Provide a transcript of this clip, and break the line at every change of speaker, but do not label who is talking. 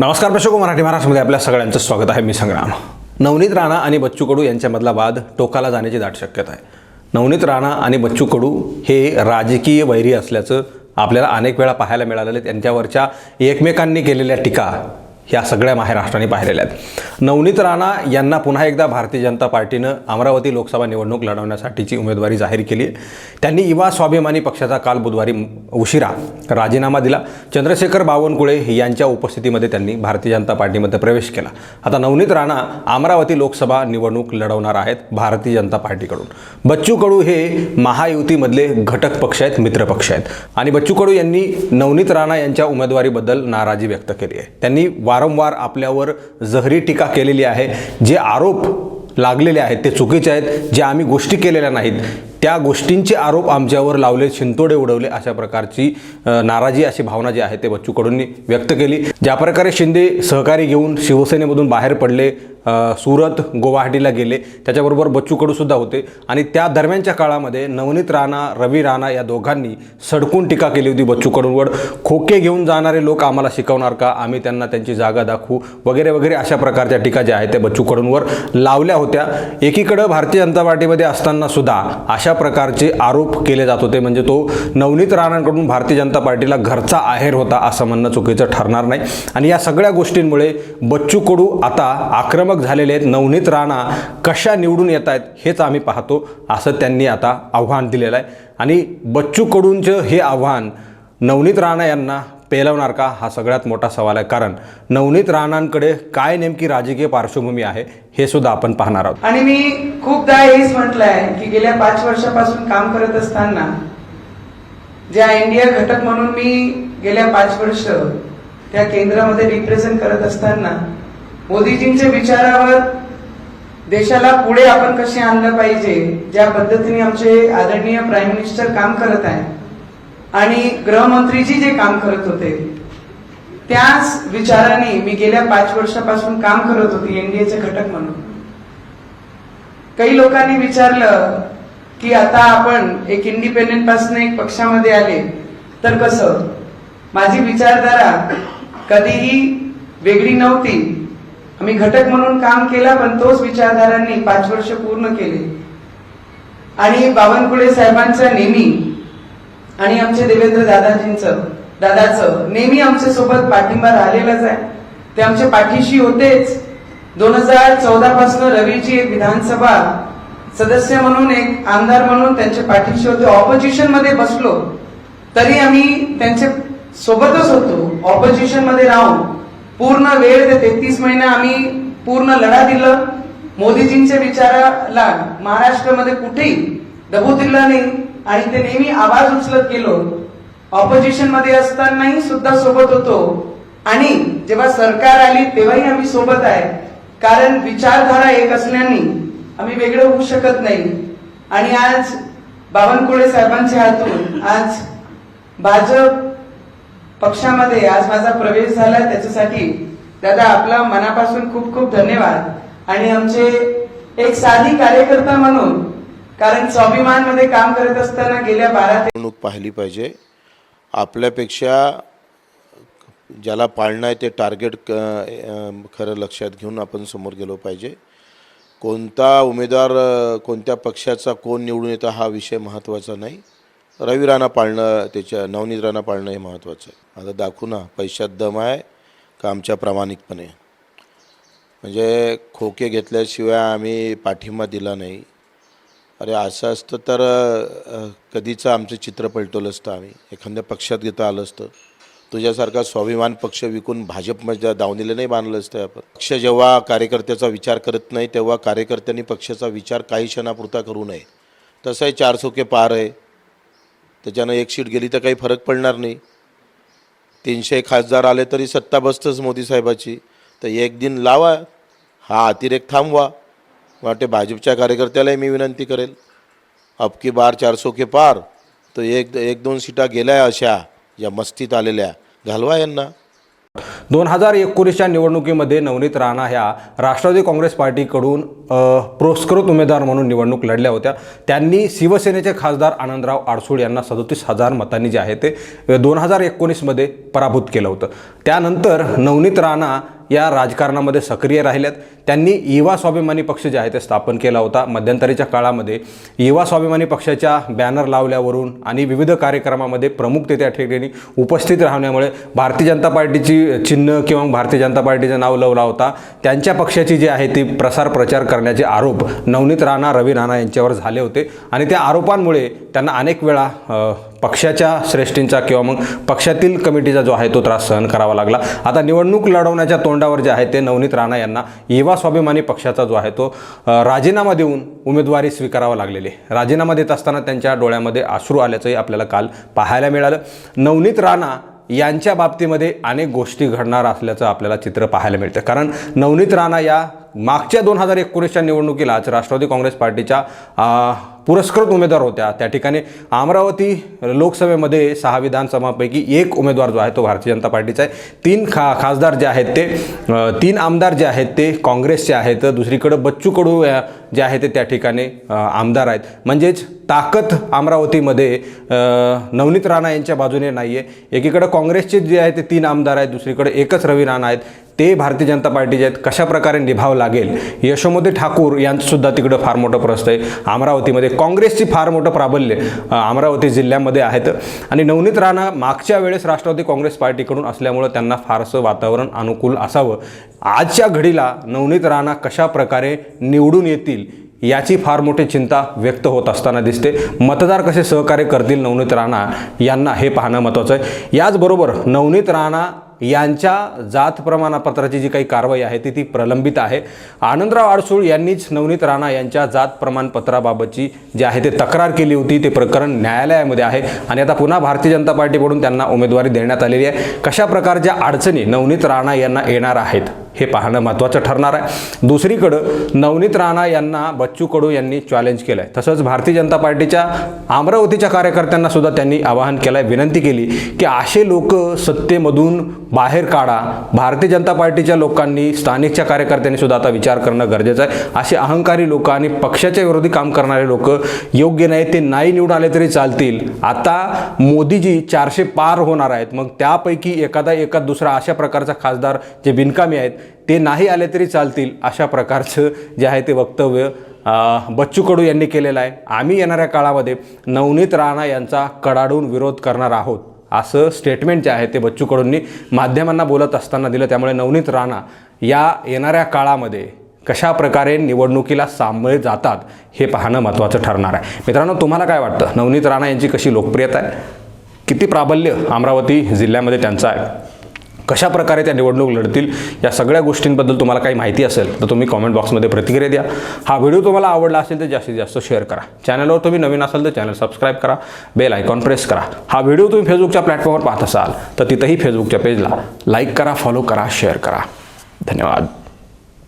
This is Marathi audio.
नमस्कार प्रेक्षक मराठी महाराष्ट्रामध्ये आपल्या सगळ्यांचं स्वागत आहे. मी संग्राम. नवनीत राणा आणि बच्चू कडू यांच्यामधला वाद टोकाला जाण्याची दाट शक्यता आहे. नवनीत राणा आणि बच्चू कडू हे राजकीय वैरी असल्याचं आपल्याला अनेक वेळा पाहायला मिळालेलं त्यांच्यावरच्या एकमेकांनी केलेल्या टीका ह्या सगळ्या महाराष्ट्राने पाहिलेल्या आहेत. नवनीत राणा यांना पुन्हा एकदा भारतीय जनता पार्टीनं अमरावती लोकसभा निवडणूक लढवण्यासाठीची उमेदवारी जाहीर केली. आहे त्यांनी युवा स्वाभिमानी पक्षाचा काल बुधवारी उशिरा राजीनामा दिला. चंद्रशेखर बावनकुळे यांच्या उपस्थितीमध्ये त्यांनी भारतीय जनता पार्टीमध्ये प्रवेश केला. आता नवनीत राणा अमरावती लोकसभा निवडणूक लढवणार आहेत भारतीय जनता पार्टीकडून. बच्चू कडू हे महायुतीमधले घटक पक्ष आहेत मित्र पक्ष आहेत. आणि बच्चू कडू यांनी नवनीत राणा यांच्या उमेदवारीबद्दल नाराजी व्यक्त केली आहे. त्यांनी वारंवार आपल्यावर जहरी टीका केलेली आहे. जे आरोप लागलेले आहेत ते चुकीचे आहेत. जे आम्ही गोष्टी केलेल्या नाहीत त्या गोष्टींचे आरोप आमच्यावर लावले शिंतोडे उडवले अशा प्रकारची नाराजी अशी भावना जी आहे ते बच्चू कडूंनी व्यक्त केली. ज्या प्रकारे शिंदे सहकारी घेऊन शिवसेनेमधून बाहेर पडले सुरत गुवाहाटीला गेले. त्याच्याबरोबर बच्चू कडूसुद्धा होते. आणि त्या दरम्यानच्या काळामध्ये नवनीत राणा रवी राणा या दोघांनी सडकून टीका केली होती बच्चू कडूंवर खोके घेऊन जाणारे लोक आम्हाला शिकवणार का? आम्ही त्यांना त्यांची जागा दाखवू. वगैरे वगैरे अशा प्रकारच्या टीका ज्या आहेत त्या बच्चू कडूंवर लावल्या होत्या. एकीकडं भारतीय जनता पार्टीमध्ये असताना सुद्धा अशा प्रकारचे आरोप केले जात होते. म्हणजे तो नवनीत राणांकडून भारतीय जनता पार्टीला घरचा आहेर होता असं म्हणणं चुकीचं ठरणार नाही. आणि या सगळ्या गोष्टींमुळे बच्चू कडू आता आक्रमक झालेले आहेत नवनीत राणा कशा निवडून येत आहेत हेच आम्ही पाहतो असं त्यांनी आता आव्हान दिलेलं आहे. आणि बच्चू कडूंचं हे आव्हान नवनीत राणा यांना पेलवणार का? हा सगळ्यात मोठा सवाल आहे. कारण नवनीत राणांकडे काय नेमकी राजकीय पार्श्वभूमी आहे हे सुद्धा आपण पाहणार आहोत.
आणि मी खूपदा हेच म्हटलंय की गेल्या पाच वर्षापासून काम करत असताना ज्या इंडिया घटक म्हणून मी गेल्या पाच वर्ष त्या केंद्रामध्ये रिप्रेझेंट करत असताना मोदीजींच्या विचारावर देशाला पुढे आपण कसे आणलं पाहिजे ज्या पद्धतीने आमचे आदरणीय प्राईम मिनिस्टर काम करत आहे आणि गृहमंत्रीजी जे काम करत होते त्याच विचाराने मी गेल्या पाच वर्षापासून काम करत होती एनडीएचे घटक म्हणून. काही लोकांनी विचारलं की आता आपण एक इंडिपेंडेंटपासून एक पक्षामध्ये आले तर कसं? माझी विचारधारा कधीही वेगळी नव्हती. आम्ही घटक म्हणून काम केला पण तोच विचारधारांनी पाच वर्ष पूर्ण केले. आणि बावनकुळे साहेबांचं नेहमी आणि आमचे देवेंद्र दादाजींचं दादाचं नेहमी आमच्यासोबत पाठिंबा राहिलेलाच आहे. ते आमच्या पाठीशी होतेच. दोन हजार चौदा पासून रवीजी एक विधानसभा सदस्य म्हणून एक आमदार म्हणून त्यांच्या पाठीशी होते. ऑपोजिशनमध्ये बसलो. तरी आम्ही त्यांच्या सोबतच होतो. ऑपोजिशनमध्ये राहून. पूर्ण वेळ ते तेहतीस महिने आम्ही पूर्ण लढा दिलं. मोदीजींच्या विचाराला महाराष्ट्रामध्ये कुठेही दबू दिला नाही. आणि ते नेहमी आवाज उचलत गेलो. ऑपोजिशनमध्ये असतानाही सुद्धा सोबत होतो. आणि जेव्हा सरकार आली तेव्हाही आम्ही सोबत आहे. कारण विचारधारा एक असल्याने आम्ही वेगळं होऊ शकत नाही. आणि आज बावनकुळे साहेबांच्या हातून आज भाजप पक्षामध्ये आज माझा प्रवेश झाला त्याच्यासाठी दादा आपला मनापासून खूप खूप धन्यवाद. आणि आमचे एक साधी कार्यकर्ता म्हणून कारण स्वाभिमानमध्ये काम करत असताना गेल्या बारा
निवडणूक पाहिली पाहिजे. आपल्यापेक्षा ज्याला पाळणं आहे ते टार्गेट खरं लक्षात घेऊन आपण समोर गेलो पाहिजे. कोणता उमेदवार कोणत्या पक्षाचा कोण निवडून येतो हा विषय महत्त्वाचा नाही. रवी राणा पाळणं त्याच्या नवनीत राणा पाळणं हे महत्त्वाचं आहे. आता दाखवू ना पैशात दम आहे का आमच्या प्रामाणिकपणे? म्हणजे खोके घेतल्याशिवाय आम्ही पाठिंबा दिला नाही. अरे असं असतं तर कधीचं आमचं चित्र पलटवलं असतं आम्ही. एखाद्या पक्षात घेता आलं असतं. तुझ्यासारखा स्वाभिमान पक्ष विकून भाजपमध्ये दावणीला नाही बांधलं असतं आपण. पक्ष जेव्हा कार्यकर्त्याचा विचार करत नाही तेव्हा कार्यकर्त्यांनी पक्षाचा विचार काही क्षणापुरता करू नये. तसंही चार चौके पार आहे. त्याच्यानं एक सीट गेली तर काही फरक पडणार नाही. तीनशे खासदार आले तरी सत्ता बसतंच मोदी साहेबाची. तर एक दिन लावा हा अतिरेक थांबवा. वाटते भाजपच्या कार्यकर्त्यालाही मी विनंती करेल. अबकी बार चारसो के पार. तर एक एक दोन सीटा गेल्या अशा या मस्तीत आलेल्या. घालवा यांना.
दोन हजार एकोणीसच्या निवडणुकीमध्ये नवनीत राणा ह्या राष्ट्रवादी काँग्रेस पार्टीकडून पुरस्कृत उमेदवार म्हणून निवडणूक लढल्या होत्या. त्यांनी शिवसेनेचे खासदार आनंदराव आडसूळ यांना सदोतीस हजार मतांनी जे आहे ते दोन हजार एकोणीसमध्ये पराभूत केलं होतं. त्यानंतर नवनीत राणा या राजकारणामध्ये सक्रिय राहिल्यात. त्यांनी युवा स्वाभिमानी पक्ष जे आहे ते स्थापन केला होता मध्यंतरीच्या काळामध्ये. युवा स्वाभिमानी पक्षाच्या बॅनर लावल्यावरून आणि विविध कार्यक्रमामध्ये प्रमुख ते त्या ठिकाणी उपस्थित राहण्यामुळे भारतीय जनता पार्टीची चिन्ह किंवा भारतीय जनता पार्टीचं नाव लवला होता. त्यांच्या पक्षाची जी आहे ती प्रसार प्रचार करण्याचे आरोप नवनीत राणा रवी राणा यांच्यावर झाले होते. आणि त्या आरोपांमुळे त्यांना अनेक वेळा पक्षाच्या श्रेष्ठींचा किंवा मग पक्षातील कमिटीचा जो आहे तो त्रास सहन करावा लागला. आता निवडणूक लढवण्याच्या तोंडावर जे आहे ते नवनीत राणा यांना युवा स्वाभिमानी पक्षाचा जो आहे तो राजीनामा देऊन उमेदवारी स्वीकारावा लागलेली राजीनामा देत असताना त्यांच्या डोळ्यामध्ये अश्रू आल्याचंही आपल्याला काल पाहायला मिळालं. नवनीत राणा यांच्या बाबतीमध्ये अनेक गोष्टी घडणार असल्याचं आपल्याला चित्र पाहायला मिळतं. कारण नवनीत राणा या मागच्या दोन हजार एकोणीसच्या निवडणुकीलाच राष्ट्रवादी काँग्रेस पार्टीच्या पुरस्कृत उमेदवार होत्या. त्या ठिकाणी अमरावती लोकसभेमध्ये सहा विधानसभापैकी एक उमेदवार जो आहे तो भारतीय जनता पार्टीचा आहे. तीन खा खासदार जे आहेत ते तीन आमदार जे आहेत ते काँग्रेसचे आहेत. दुसरीकडं बच्चू कडू जे आहे ते त्या ठिकाणी आमदार आहेत. म्हणजेच ताकद अमरावतीमध्ये नवनीत राणा यांच्या बाजूने नाही आहे एकीकडं काँग्रेसचे जे आहे ते तीन आमदार आहेत दुसरीकडे एकच रवी राणा आहेत. ते भारतीय जनता पार्टीचे आहेत. कशा प्रकारे निभाव लागेल? यशोमती ठाकूर यांचंसुद्धा तिकडं फार मोठं प्रस्त आहे. अमरावतीमध्ये काँग्रेसची फार मोठं प्राबल्य अमरावती जिल्ह्यामध्ये आहेत. आणि नवनीत राणा मागच्या वेळेस राष्ट्रवादी काँग्रेस पार्टीकडून असल्यामुळं त्यांना फारसं वातावरण अनुकूल असावं. आजच्या घडीला नवनीत राणा कशा प्रकारे निवडून येतील याची फार मोठी चिंता व्यक्त होत असताना दिसते. मतदार कसे सहकार्य करतील नवनीत राणा यांना हे पाहणं महत्त्वाचं आहे. याचबरोबर नवनीत राणा यांच्या जात प्रमाणपत्राची जी काही कारवाई आहे ती ती प्रलंबित आहे. आनंदराव आडसूळ यांनीच नवनीत राणा यांच्या जात प्रमाणपत्राबाबतची जी आहे ते तक्रार केली होती ते प्रकरण न्यायालयामध्ये आहे. आणि आता पुन्हा भारतीय जनता पार्टीकडून त्यांना उमेदवारी देण्यात आलेली आहे. कशा प्रकारच्या अडचणी नवनीत राणा यांना येणार आहेत हे पाहणं महत्त्वाचं ठरणार आहे. दुसरीकडं नवनीत राणा यांना बच्चू कडू यांनी चॅलेंज केलं आहे तसंच भारतीय जनता पार्टीच्या अमरावतीच्या कार्यकर्त्यांना सुद्धा त्यांनी आवाहन केलं आहे विनंती केली की असे लोक सत्तेमधून बाहेर काढा. भारतीय जनता पार्टीच्या लोकांनी स्थानिकच्या कार्यकर्त्यांनी सुद्धा आता विचार करणं गरजेचं आहे. असे अहंकारी लोक आणि पक्षाच्या विरोधी काम करणारे लोक योग्य नाही ते नाही निवडून आले तरी चालतील. आता मोदीजी चारशे पार होणार आहेत. मग त्यापैकी एखादा एका दुसरा अशा प्रकारचा खासदार जे बिनकामी आहेत ते नाही आले तरी चालतील अशा प्रकारचं जे आहे ते वक्तव्य बच्चू कडू यांनी केलेलं आहे. आम्ही येणाऱ्या काळामध्ये नवनीत राणा यांचा कडाडून विरोध करणार आहोत. असं स्टेटमेंट जे आहे ते बच्चू कडूंनी माध्यमांना बोलत असताना दिलं. त्यामुळे नवनीत राणा या येणाऱ्या काळामध्ये कशा प्रकारे निवडणुकीला सामोरे जातात हे पाहणं महत्त्वाचं ठरणार आहे. मित्रांनो तुम्हाला काय वाटतं? नवनीत राणा यांची कशी लोकप्रियता आहे? किती प्राबल्य अमरावती जिल्ह्यामध्ये त्यांचं आहे? कशा प्रकारे त्या निवडणूक लढतील या सगळ्या गोष्टींबद्दल तुम्हाला काही माहिती असेल तर तुम्ही कॉमेंट बॉक्समध्ये प्रतिक्रिया द्या. हा व्हिडिओ तुम्हाला आवडला असेल तर जास्तीत जास्त शेअर करा. चॅनलवर तुम्ही नवीन असाल तर चॅनल सबस्क्राईब करा. बेल आयकॉन प्रेस करा. हा व्हिडिओ तुम्ही फेसबुकच्या प्लॅटफॉर्मवर पाहत असाल तर तिथंही फेसबुकच्या पेजला लाईक करा फॉलो करा शेअर करा. धन्यवाद.